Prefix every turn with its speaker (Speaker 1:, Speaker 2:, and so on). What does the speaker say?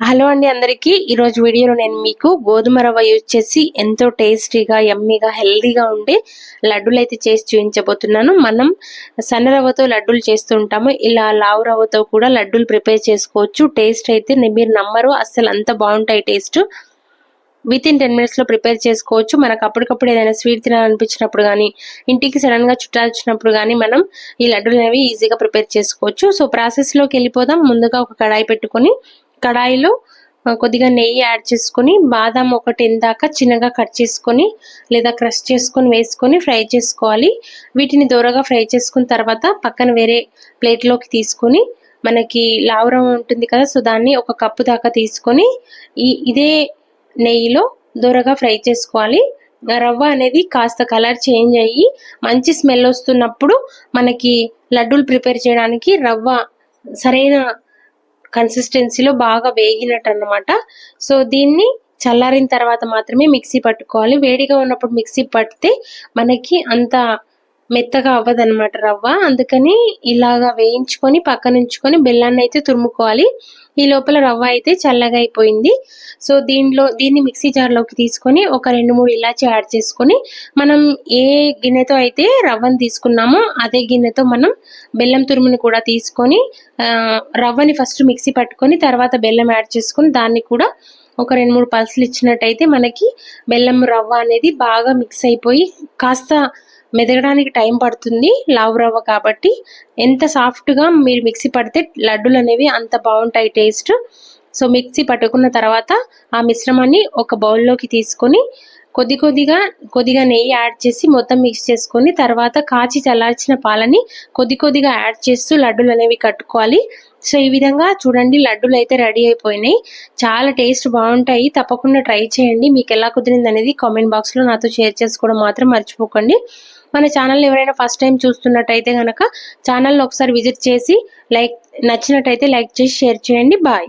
Speaker 1: Hello అండి అందరికీ. ఈరోజు వీడియోలో నేను మీకు గోధుమ రవ్వ యూజ్ చేసి ఎంతో టేస్టీగా ఎమ్మీగా హెల్దీగా ఉండే లడ్డూలు అయితే చేసి చూపించబోతున్నాను. మనం సన్న రవ్వతో లడ్డూలు చేస్తుంటాము ఇలా లావు రవ్వతో కూడా లడ్డూలు ప్రిపేర్ చేసుకోవచ్చు. టేస్ట్ అయితే మీరు నమ్మరు. అస్సలు అంత బాగుంటాయి టేస్ట్. విత్ ఇన్ టెన్ మినిట్స్లో ప్రిపేర్ చేసుకోవచ్చు. మనకు అప్పటికప్పుడు ఏదైనా స్వీట్ తినాలనిపించినప్పుడు కానీ ఇంటికి సడన్గా చుట్టాలు వచ్చినప్పుడు కానీ మనం ఈ లడ్డూలు అనేవి ఈజీగా ప్రిపేర్ చేసుకోవచ్చు. సో ప్రాసెస్లోకి వెళ్ళిపోదాం. ముందుగా ఒక కడాయి పెట్టుకొని కడాయిలో కొద్దిగా నెయ్యి యాడ్ చేసుకొని బాదం ఒకటి ఇందాక దాకా చిన్నగా కట్ చేసుకొని లేదా క్రష్ చేసుకొని వేసుకొని ఫ్రై చేసుకోవాలి. వీటిని దూరగా ఫ్రై చేసుకున్న తర్వాత పక్కన వేరే ప్లేట్లోకి తీసుకొని మనకి లావరం ఉంటుంది కదా సో దాన్ని ఒక కప్పు దాకా తీసుకొని ఈ ఇదే నెయ్యిలో దూరగా ఫ్రై చేసుకోవాలి. రవ్వ అనేది కాస్త కలర్ చేంజ్ అయ్యి మంచి స్మెల్ వస్తున్నప్పుడు మనకి లడ్డూలు ప్రిపేర్ చేయడానికి రవ్వ సరైన కన్సిస్టెన్సీలో బాగా వేగినట్టు అనమాట సో దీన్ని చల్లారిన తర్వాత మాత్రమే మిక్సీ పట్టుకోవాలి. వేడిగా ఉన్నప్పుడు మిక్సీ పడితే మనకి అంత మెత్తగా అవ్వదనమాట రవ్వ. అందుకని ఇలాగా వేయించుకొని పక్కన ఉంచుకొని బెల్లాన్ని అయితే తురుముకోవాలి. ఈ లోపల రవ్వ అయితే చల్లగా అయిపోయింది. సో దీనిలో దీన్ని మిక్సీ జార్లోకి తీసుకొని ఒక రెండు మూడు ఇలాచి యాడ్ చేసుకొని మనం ఏ గిన్నెతో అయితే రవ్వను తీసుకున్నామో అదే గిన్నెతో మనం బెల్లం తురుముని కూడా తీసుకొని రవ్వని ఫస్ట్ మిక్సీ పట్టుకొని తర్వాత బెల్లం యాడ్ చేసుకొని దాన్ని కూడా ఒక రెండు మూడు పల్సులు ఇచ్చినట్టయితే మనకి బెల్లం రవ్వ అనేది బాగా మిక్స్ అయిపోయి కాస్త మెదగడానికి టైం పడుతుంది లావు రవ్వ కాబట్టి. ఎంత సాఫ్ట్గా మీరు మిక్సీ పడితే లడ్డూలు అనేవి అంత బాగుంటాయి టేస్ట్ సో మిక్సీ పట్టుకున్న తర్వాత ఆ మిశ్రమాన్ని ఒక బౌల్లోకి తీసుకొని కొద్ది కొద్దిగా కొద్దిగా నెయ్యి యాడ్ చేసి మొత్తం మిక్స్ చేసుకొని తర్వాత కాచి చల్లార్చిన పాలని కొద్ది కొద్దిగా యాడ్ చేస్తూ లడ్డూలు అనేవి కట్టుకోవాలి. సో ఈ విధంగా చూడండి లడ్డూలు అయితే రెడీ అయిపోయినాయి. చాలా టేస్ట్ బాగుంటాయి. తప్పకుండా ట్రై చేయండి. మీకు ఎలా కుదిరింది అనేది కామెంట్ బాక్స్లో నాతో షేర్ చేసుకోవడం మాత్రం మర్చిపోకండి. మన ఛానల్ ఎవరైనా ఫస్ట్ టైం చూస్తున్నట్టయితే కనుక ఛానల్ని ఒకసారి విజిట్ చేసి లైక్ నచ్చినట్టయితే లైక్ చేసి షేర్ చేయండి. బాయ్.